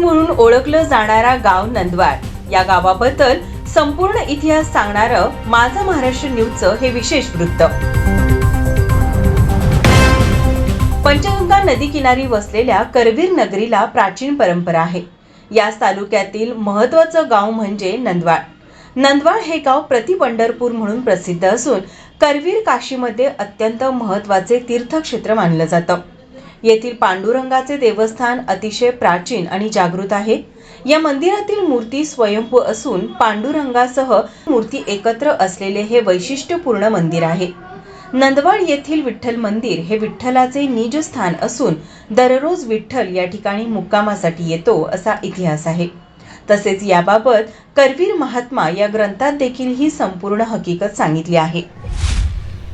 म्हणून ओळखलं जाणारा गाव नंदवाड या गावाबद्दल संपूर्ण इतिहास सांगणारं माझं महाराष्ट्र न्यूजचं हे विशेष वृत्त. पंचगंगा नदी किनारी वसलेल्या करवीर नगरीला प्राचीन परंपरा आहे. याच तालुक्यातील महत्वाचं गाव म्हणजे नंदवाड नंदवाड हे गाव प्रति पंढरपूर म्हणून प्रसिद्ध असून करवीर काशीमध्ये अत्यंत महत्त्वाचे तीर्थक्षेत्र मानलं जातं. येथील पांडुरंगाचे देवस्थान अतिशय प्राचीन आणि जागृत आहे. या मंदिरातील मूर्ती स्वयंभू असून पांडुरंगासह मूर्ती एकत्र असलेले हे वैशिष्ट्यपूर्ण मंदिर आहे. नंदवाड येथील विठ्ठल मंदिर हे विठ्ठलाचे निजस्थान असून दररोज विठ्ठल या ठिकाणी मुक्कामासाठी येतो असा इतिहास आहे. तसेच याबाबत करवीर महात्मा या ग्रंथात देखील ही संपूर्ण हकीकत सांगितली आहे.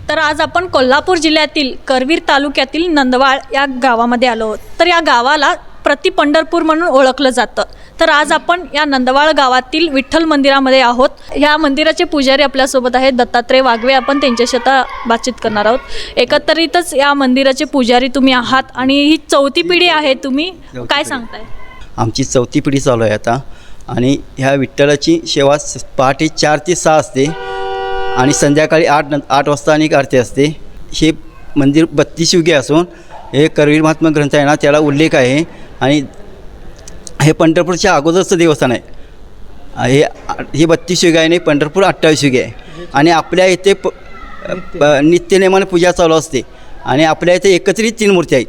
तर आज आपण कोल्हापूर जिल्ह्यातील करवीर तालुक्यातील नंदवाळ या गावामध्ये आलो आहोत. तर या गावाला प्रति पंढरपूर म्हणून ओळखलं जातं. तर आज आपण या नंदवाळ गावातील विठ्ठल मंदिरामध्ये आहोत. या मंदिराचे पुजारी आपल्यासोबत आहेत दत्तात्रय वाघवे. आपण त्यांच्याशी आता बातचीत करणार आहोत. एकत्रितच या मंदिराचे पुजारी तुम्ही आहात आणि ही चौथी पिढी आहे तुम्ही. काय सांगताय? आमची चौथी पिढी चालू आहे आता. आणि ह्या विठ्ठलाची सेवा पहाटे चार ते सहा असते. आणि संध्याकाळी आठ न आठ वाजता आणि एक आरती असते. हे मंदिर बत्तीस युगे असून हे करवीर महात्मा ग्रंथ आहे ना त्याला उल्लेख आहे. आणि हे पंढरपूरच्या अगोदरचं देवस्थान आहे. हे हे बत्तीस युगे आहे आणि पंढरपूर अठ्ठावीस युगे आहे. आणि आपल्या इथे प प- नित्यनेमाने पूजा चालू असते. आणि आपल्या इथे एकत्रित तीन मूर्ती आहेत.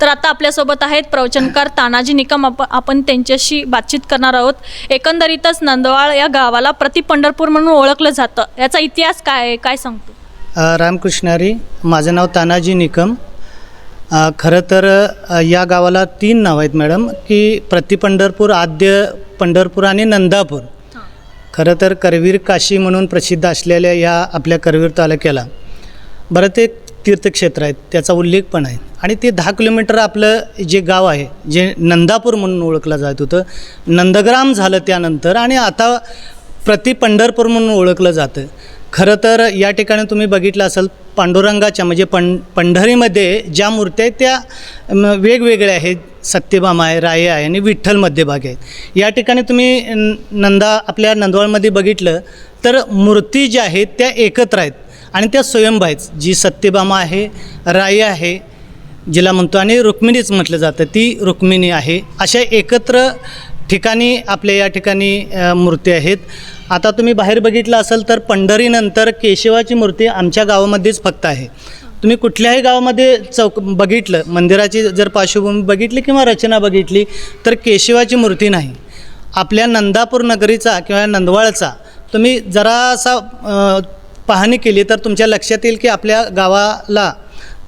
तर आता आपल्यासोबत आहेत प्रवचनकार तानाजी निकम. आप आपण त्यांच्याशी बातचीत करणार आहोत. एकंदरीतच नंदवाळ या गावाला प्रति पंढरपूर म्हणून ओळखलं जातं. याचा इतिहास काय आहे? काय सांगतो? रामकृष्णारी माझं नाव तानाजी निकम. खरं तर या गावाला तीन नाव आहेत मॅडम की प्रति पंढरपूर आद्य पंढरपूर आणि नंदापूर. खरं तर करवीर काशी म्हणून प्रसिद्ध असलेल्या या आपल्या करवीर तालुक्याला. बरं ते तीर्थक्षेत्र आहेत त्याचा उल्लेख पण आहे. आणि ते दहा किलोमीटर आपलं जे गाव आहे जे नंदापूर म्हणून ओळखलं जात होतं नंदग्राम झालं त्यानंतर आणि आता प्रति पंढरपूर म्हणून ओळखलं जातं. खरं तर या ठिकाणी तुम्ही बघितलं असाल पांडुरंगाच्या म्हणजे पं पंढरीमध्ये ज्या मूर्त्या आहेत त्या वेगवेगळ्या आहेत. सत्यभामा आहे राय आहे आणि विठ्ठल मध्यभागी आहेत. या ठिकाणी तुम्ही न- नंदा आपल्या नंदवाळमध्ये बघितलं तर मूर्ती ज्या आहेत त्या एकत्र आहेत. आणि त्या स्वयंभ आहेत जी सत्यभामा आहे राई आहे जिला म्हणतो आणि रुक्मिणीच म्हटलं जातं ती रुक्मिणी आहे. अशा एकत्र ठिकाणी आपल्या या ठिकाणी मूर्ती आहेत. आता तुम्ही बाहेर बघितलं असाल तर पंढरीनंतर केशवाची मूर्ती आमच्या गावामध्येच फक्त आहे. तुम्ही कुठल्याही गावामध्ये चौक बघितलं मंदिराची जर पार्श्वभूमी बघितली किंवा रचना बघितली तर केशवाची मूर्ती नाही. आपल्या नंदापूर नगरीचा किंवा नंदवाळचा तुम्ही जरासा पाहणी केली तर तुमच्या लक्षात येईल की आपल्या गावाला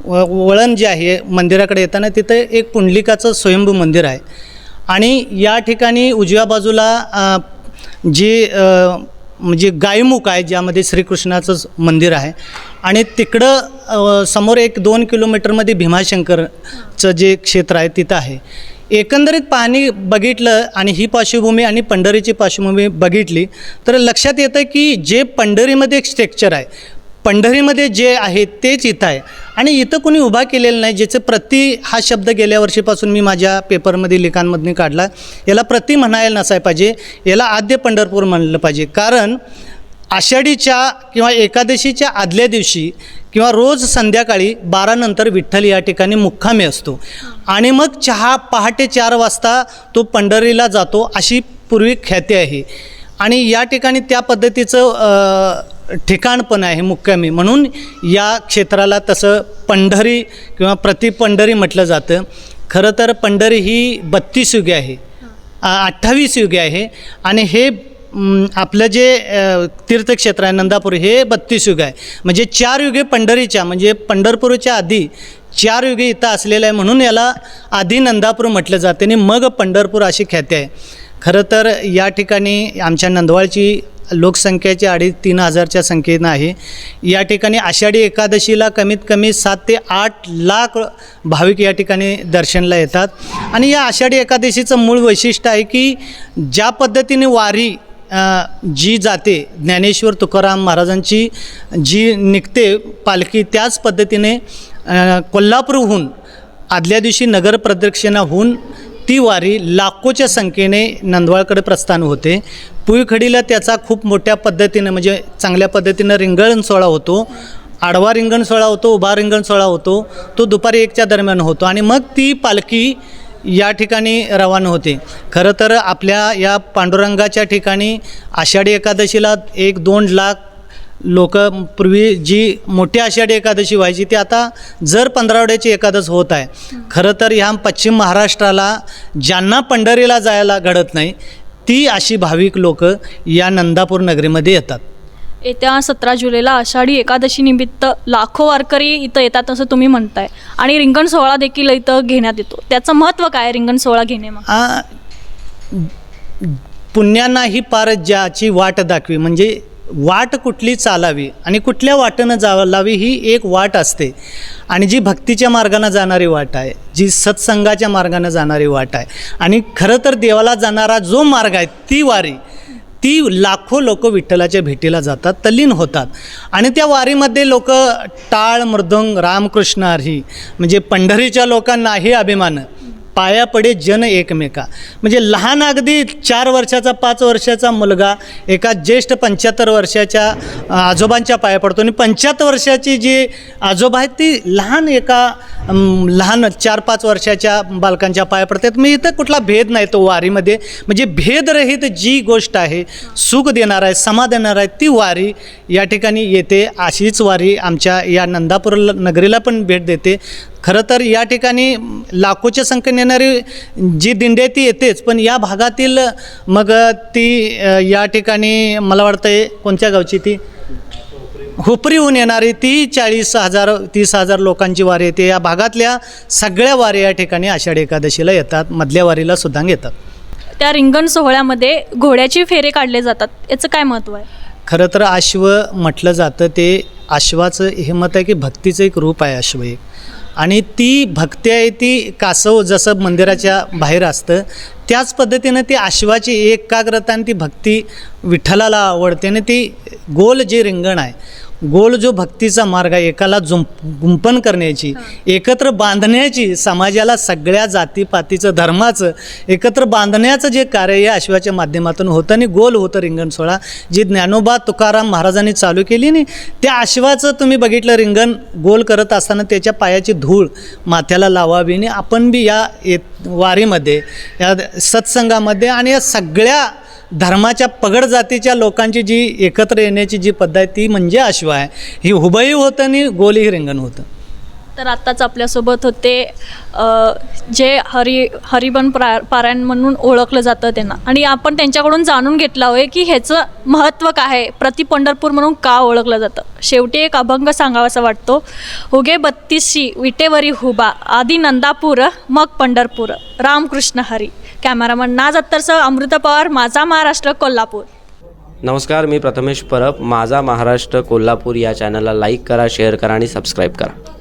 व वळण जे आहे मंदिराकडे येताना तिथं एक पुंडलिकाचं स्वयंभू मंदिर आहे. आणि या ठिकाणी उजव्या बाजूला जी म्हणजे गायमुख आहे ज्यामध्ये श्रीकृष्णाचं मंदिर आहे. आणि तिकडं समोर एक दोन किलोमीटरमध्ये भीमाशंकरचं जे क्षेत्र आहे तिथं आहे. एकंदरीत पाहणी बघितलं आणि ही पार्श्वभूमी आणि पंढरीची पार्श्वभूमी बघितली तर लक्षात येतं की जे पंढरीमध्ये एक स्ट्रक्चर आहे पंढरीमध्ये जे आहे तेच इथं आहे. आणि इथं कोणी उभा केलेलं नाही ज्याचं प्रति हा शब्द गेल्या वर्षीपासून मी माझ्या पेपरमध्ये लिखाणमधून काढला याला प्रति म्हणायला नसाय पाहिजे याला आद्य पंढरपूर म्हणलं पाहिजे. कारण आषाढीच्या किंवा एकादशीच्या आदल्या दिवशी किंवा रोज संध्याकाळी बारानंतर विठ्ठल या ठिकाणी मुक्कामी असतो. आणि मग चहा पहाटे चार वाजता तो पंढरीला जातो अशी पूर्वी ख्याती आहे. आणि या ठिकाणी त्या पद्धतीचं ठिकाण पण आहे मुक्कामी. म्हणून या क्षेत्राला तसं पंढरी किंवा प्रति पंढरी म्हटलं जातं. खरं तर पंढरी ही बत्तीस युगे आहे. अठ्ठावीस युगे आहे. आणि हे आपलं जे तीर्थक्षेत्र आहे नंदापूर हे बत्तीस युग आहे. म्हणजे चार युगे पंढरीच्या म्हणजे पंढरपूरच्या आधी चार युगे इथं असलेलं आहे म्हणून याला आधी नंदापूर म्हटलं जाते आणि मग पंढरपूर अशी ख्याती आहे. खरं तर या ठिकाणी आमच्या नंदवाळची लोकसंख्येची अडीच तीन हजारच्या संख्येनं आहे. या ठिकाणी आषाढी एकादशीला कमीत कमी सात ते आठ लाख भाविक या ठिकाणी दर्शनला येतात. आणि या आषाढी एकादशीचं मूळ वैशिष्ट्य आहे की ज्या पद्धतीने वारी जी जाते ज्ञानेश्वर तुकाराम महाराजांची जी निघते पालखी त्याच पद्धतीने कोल्हापूरहून आदल्या दिवशी नगर प्रदक्षिणा होऊन ती वारी लाखोच्या संख्येने नंदवाळकडे प्रस्थान होते. पुईखडीला त्याचा खूप मोठ्या पद्धतीनं म्हणजे चांगल्या पद्धतीनं रिंगण सोहळा होतो. आडवा रिंगण सोहळा होतो उभा रिंगण सोहळा होतो. तो दुपारी एकच्या दरम्यान होतो. आणि मग ती पालखी या ठिकाणी रवाना होते. खरं तर आपल्या या पांडुरंगाच्या ठिकाणी आषाढी एकादशीला एक दोन लाख लोक पूर्वी जी मोठी आषाढी एकादशी व्हायची ती आता जर पंधरावड्याची एकादश होत आहे. खरं तर ह्या पश्चिम महाराष्ट्राला ज्यांना पंढरीला जायला घडत नाही ती अशी भाविक लोक या नंदापूर नगरीमध्ये येतात. येत्या सतरा जुलैला आषाढी एकादशी निमित्त लाखो वारकरी इथं येतात असं तुम्ही म्हणताय. आणि रिंगण सोहळा देखील इथं घेण्यात येतो. त्याचं महत्त्व काय रिंगण सोहळा घेणे मग? पुण्यांना पुण्यांनाही पार ज्याची वाट दाखवी. म्हणजे वाट कुठली चालावी आणि कुठल्या वाटेनं चालावी ही एक वाट असते. आणि जी भक्तीच्या मार्गानं जाणारी वाट आहे जी सत्संगाच्या मार्गानं जाणारी वाट आहे. आणि खरं तर देवाला जाणारा जो मार्ग आहे ती वारी ती लाखो लोक विठ्ठलाच्या भेटीला जातात तल्लीन होतात. आणि त्या वारीमध्ये लोक टाळ मृदंग रामकृष्ण हरी म्हणजे पंढरीच्या लोकांनाही अभिमान. पाया पडे जन एकमेका. म्हणजे लहान अगदी चार वर्षाचा पाच वर्षाचा मुलगा एका ज्येष्ठ पंच्याहत्तर वर्षाच्या आजोबांच्या पाया पडतो. आणि पंच्याहत्तर वर्षाची जी आजोबा आहेत ती लहान एका लहान चार पाच वर्षाच्या बालकांच्या पाया पडतात मी इथं कुठला भेद नाही तो वारीमध्ये. म्हणजे भेदरहित जी गोष्ट आहे सुख देणार आहे समा देणार आहे ती वारी या ठिकाणी येते. अशीच वारी आमच्या या नंदापूर नगरीला पण भेट देते. खरं तर या ठिकाणी लाखोच्या संख्येने येणारी जी दिंडी आहे ती येतेच. पण या भागातील मग ती या ठिकाणी मला वाटतं आहे कोणत्या गावची ती? हुपरीहून येणारी ती चाळीस हजार तीस हजार लोकांची वारी येते. या भागातल्या सगळ्या वारी या ठिकाणी आषाढी एकादशीला येतात. मधल्या वारीला सुद्धा येतात. त्या रिंगण सोहळ्यामध्ये घोड्याची फेरे काढले जातात. याचं काय महत्त्व आहे? खरं तर अश्व म्हटलं जातं ते अश्वाचं हे मत आहे की भक्तीचं एक रूप आहे अश्व एक. आणि ती भक्ती आहे ती कासव जसं मंदिराच्या बाहेर असतं त्याच पद्धतीनं ती अश्वाची एकाग्रता आणि ती भक्ती विठ्ठलाला आवडते आणि ती गोल जे रिंगण आहे गोल जो भक्तीचा मार्ग आहे एकाला जुंप गुंपन करण्याची एकत्र बांधण्याची समाजाला सगळ्या जातीपातीचं धर्माचं एकत्र बांधण्याचं जे कार्य या अश्वाच्या माध्यमातून होतं आणि गोल होतं रिंगण सोहळा जी ज्ञानोबा तुकाराम महाराजांनी चालू केली नाही त्या अश्वाचं तुम्ही बघितलं रिंगण गोल करत असताना त्याच्या पायाची धूळ माथ्याला लावावी आणि आपण बी या येत वारीमध्ये या सत्संगामध्ये आणि या सगळ्या धर्माच्या पगड जातीच्या लोकांची जी एकत्र येण्याची जी पद्धत आहे ती म्हणजे अश्व आहे. ही हुबही होतं आणि गोलही रिंगण होतं. तर आत्ताच आपल्यासोबत होते जे हरी हरिबन प्रा पारायण म्हणून ओळखलं जातं त्यांना. आणि आपण त्यांच्याकडून जाणून घेतलं आहे की ह्याचं महत्त्व काय आहे. प्रति पंढरपूर म्हणून का ओळखलं जातं? शेवटी एक अभंग सांगावासा वाटतो. उगे बत्तीसशी विटेवरी हुबा आधी नंदापूर मग पंढरपूर. रामकृष्ण हरी. कॅमेरामन नाज अत्तरसह अमृता पवार माझा महाराष्ट्र कोल्हापूर. नमस्कार मी प्रथमेश परब. माझा महाराष्ट्र कोल्हापूर या चॅनलला लाईक करा शेअर करा आणि सबस्क्राईब करा.